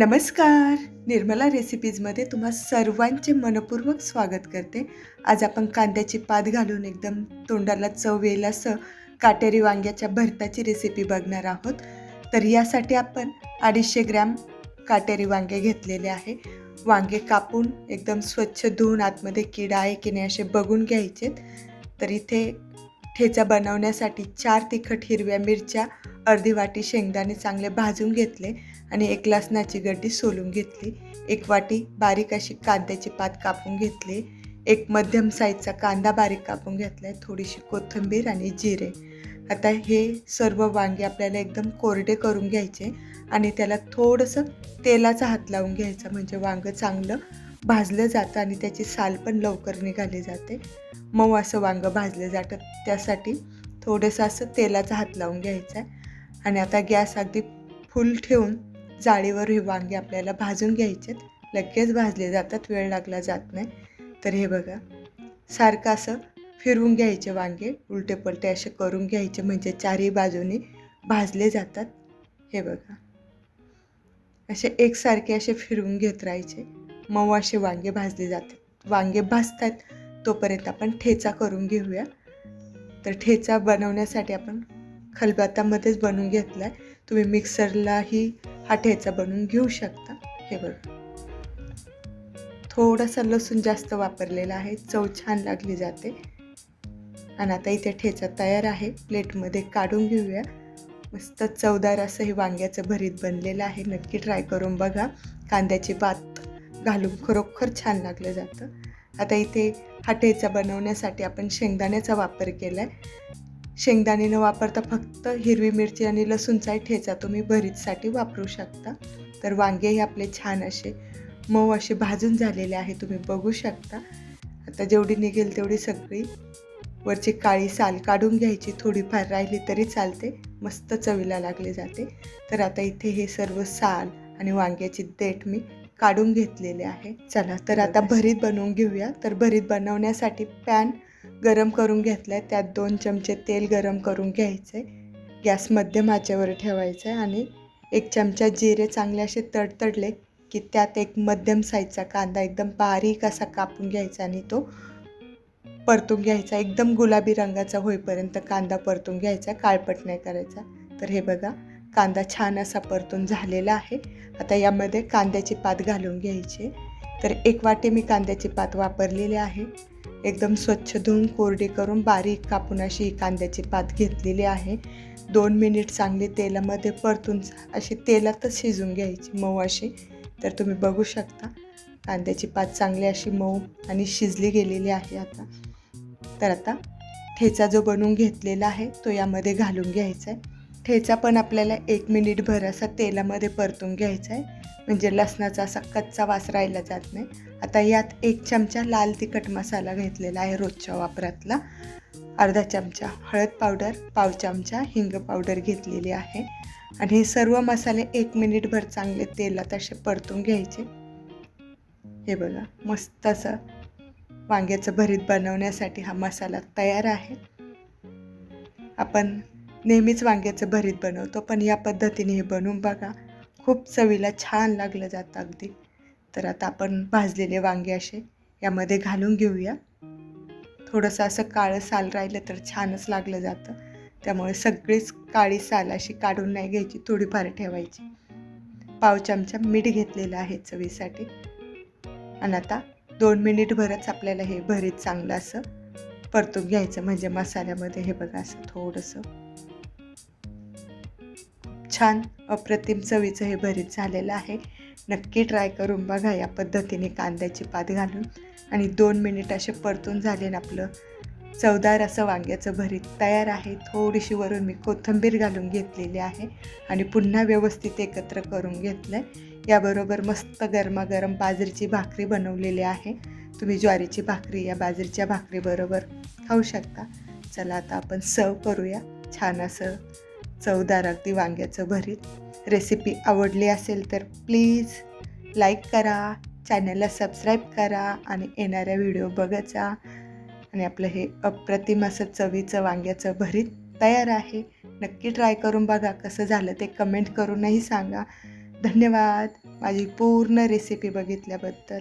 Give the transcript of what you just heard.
नमस्कार. निर्मला रेसिपीजमध्ये तुम्हा सर्वांचे मनपूर्वक स्वागत करते. आज आपण कांद्याची पात घालून एकदम तोंडाला चव येईल असं काटेरी वांग्याच्या भरताची रेसिपी बघणार आहोत. तर यासाठी आपण अडीचशे ग्रॅम काटेरी वांगे घेतलेले आहे. वांगे कापून एकदम स्वच्छ धुवून आतमध्ये किडा आहे की नाही असे बघून घ्यायचेत. तर इथे ठेचा बनवण्यासाठी चार तिखट हिरव्या मिरच्या अर्धी वाटी शेंगदाणे चांगले भाजून घेतले आणि एक लसणाची गड्डी सोलून घेतली. एक वाटी बारीक अशी कांद्याची पात कापून घेतली. एक मध्यम साईजचा कांदा बारीक कापून घेतला आहे थोडीशी कोथिंबीर आणि जिरे. आता हे सर्व वांगे आपल्याला एकदम कोरडे करून घ्यायचे आणि त्याला थोडंसं तेलाचा हात लावून घ्यायचा म्हणजे वांगं चांगलं भाजलं जातं आणि त्याची साल पण लवकर निघाली जाते. मऊ असं वांगं भाजलं जातं त्यासाठी थोडंसं असं तेलाचा हात लावून घ्यायचा आहे. आणि आता गॅस अगदी फुल ठेवून जाळीवर हे वांगे आपल्याला भाजून घ्यायचेत. लगेच भाजले जातात वेळ लागला जात नाही. तर हे बघा सारखं असं फिरवून घ्यायचे वांगे उलटे पलटे असे करून घ्यायचे म्हणजे चारही बाजूने भाजले जातात. हे बघा असे एकसारखे असे फिरवून घेत राहायचे. मऊ असे वांगे भाजले जातात. वांगे भाजतात तोपर्यंत आपण ठेचा करून घेऊया. तर ठेचा बनवण्यासाठी आपण खलबत्तामध्येच बनवून घेतला आहे तुम्ही मिक्सरलाही हा ठेचा बनवून घेऊ शकता. हे बघा. थोडासा लसूण जास्त वापरलेला आहे. चव छान लागली जाते. आणि आता इथे ठेचा तयार आहे. प्लेटमध्ये काढून घेऊया. मस्त चवदार असं हे वांग्याचं भरीत बनलेलं आहे. नक्की ट्राय करून बघा. कांद्याची भात घालून खरोखर छान लागलं जातं. आता इथे हा ठेचा बनवण्यासाठी आपण शेंगदाण्याचा वापर केला आहे शेंगदाणे न वापरता फक्त हिरवी मिरची आणि लसूणचाही ठेचा तुम्ही भरीतसाठी वापरू शकता. तर वांगेही आपले छान असे मऊ असे भाजून झालेले आहे तुम्ही बघू शकता. आता जेवढी निघेल तेवढी सगळी वरची काळी साल काढून घ्यायची थोडीफार राहिली तरी चालते मस्त चवीला लागले जाते. तर आता इथे हे सर्व साल आणि वांग्याची देठ मी काढून घेतलेले आहे. चला तर आता भरीत बनवून घेऊया. तर भरीत बनवण्यासाठी पॅन गरम करून घेतलं आहे त्यात दोन चमचे तेल गरम करून घ्यायचं आहे गॅस मध्यम आचेवर ठेवायचं आहे आणि एक चमचा जिरे चांगले असे तडतडले की त्यात एक मध्यम साईजचा कांदा एकदम बारीक असा कापून घ्यायचा आणि तो परतून घ्यायचा. एकदम गुलाबी रंगाचा होईपर्यंत कांदा परतून घ्यायचा. काळपट नाही करायचा. तर हे बघा कांदा छान असा परतून झालेला आहे. आता यामध्ये कांद्याची पात घालून घ्यायची. तर एक वाटी मी कांद्याची पात वापरलेली आहे. एकदम स्वच्छ धुवून कोरडी करून बारीक कापून अशी कांद्याची पात घेतलेली आहे. दोन मिनिट चांगली तेलामध्ये परतून अशी तेलातच शिजून घ्यायची मऊ अशी. तर तुम्ही बघू शकता कांद्याची पात चांगली अशी मऊ आणि शिजली गेलेली आहे आता. तर आता ठेचा जो बनवून घेतलेला आहे तो यामध्ये घालून घ्यायचा आहे. ठेचा पण आपल्याला एक मिनिटभर असा तेलामध्ये परतून घ्यायचा आहे. म्हणजे लसणाचा असा कच्चा वास राहिला जात नाही. आता यात एक चमचा लाल तिखट मसाला घेतलेला आहे रोजच्या वापरातला. अर्धा चमचा हळद पावडर पाव चमचा हिंग पावडर घेतलेली आहे. आणि हे सर्व मसाले एक मिनिटभर चांगले तेलात असे परतून घ्यायचे. हे बघा मस्त असं वांग्याचं भरीत बनवण्यासाठी हा मसाला तयार आहे. आपण नेहमीच वांग्याचं भरीत बनवतो पण या पद्धतीने हे बनवून बघा खूप चवीला छान लागलं जातं अगदी. तर आता आपण भाजलेले वांगे असे यामध्ये घालून घेऊया. थोडंसं असं काळं साल राहिलं तर छानच लागलं जातं. त्यामुळे सगळीच काळी साल अशी काढून नाही घ्यायची थोडीफार ठेवायची. पाव चमचा मीठ घेतलेलं आहे चवीसाठी. आणि आता दोन मिनिटभरच आपल्याला हे भरीत चांगलं असं परतून घ्यायचं म्हणजे मसाल्यामध्ये हे बघा असं थोडंसं. छान अप्रतिम चवीचं हे भरीत झालेलं आहे. नक्की ट्राय करून बघा या पद्धतीने कांद्याची पात घालून. आणि दोन मिनिट असे परतून झाले ना आपलं चवदार असं वांग्याचं भरीत तयार आहे. थोडीशी वरून मी कोथिंबीर घालून घेतलेली आहे. आणि पुन्हा व्यवस्थित एकत्र करून घेतलं आहे याबरोबर मस्त गरमागरम बाजरीची भाकरी बनवलेली आहे. तुम्ही ज्वारीची भाकरी या बाजरीच्या भाकरीबरोबर खाऊ शकता. चला आता आपण सर्व करूया. छान असं चवदार अगदी वांग्याचं भरीत. रेसिपी आवडली असेल तर प्लीज लाईक करा चॅनलला सबस्क्राईब करा आणि येणाऱ्या व्हिडिओ बघत जा आणि आपलं हे अप्रतिम असं चवीचं वांग्याचं भरीत तयार आहे. नक्की ट्राय करून बघा कसं झालं ते कमेंट करूनही सांगा. धन्यवाद. माझी पूर्ण रेसिपी बघितल्याबद्दल.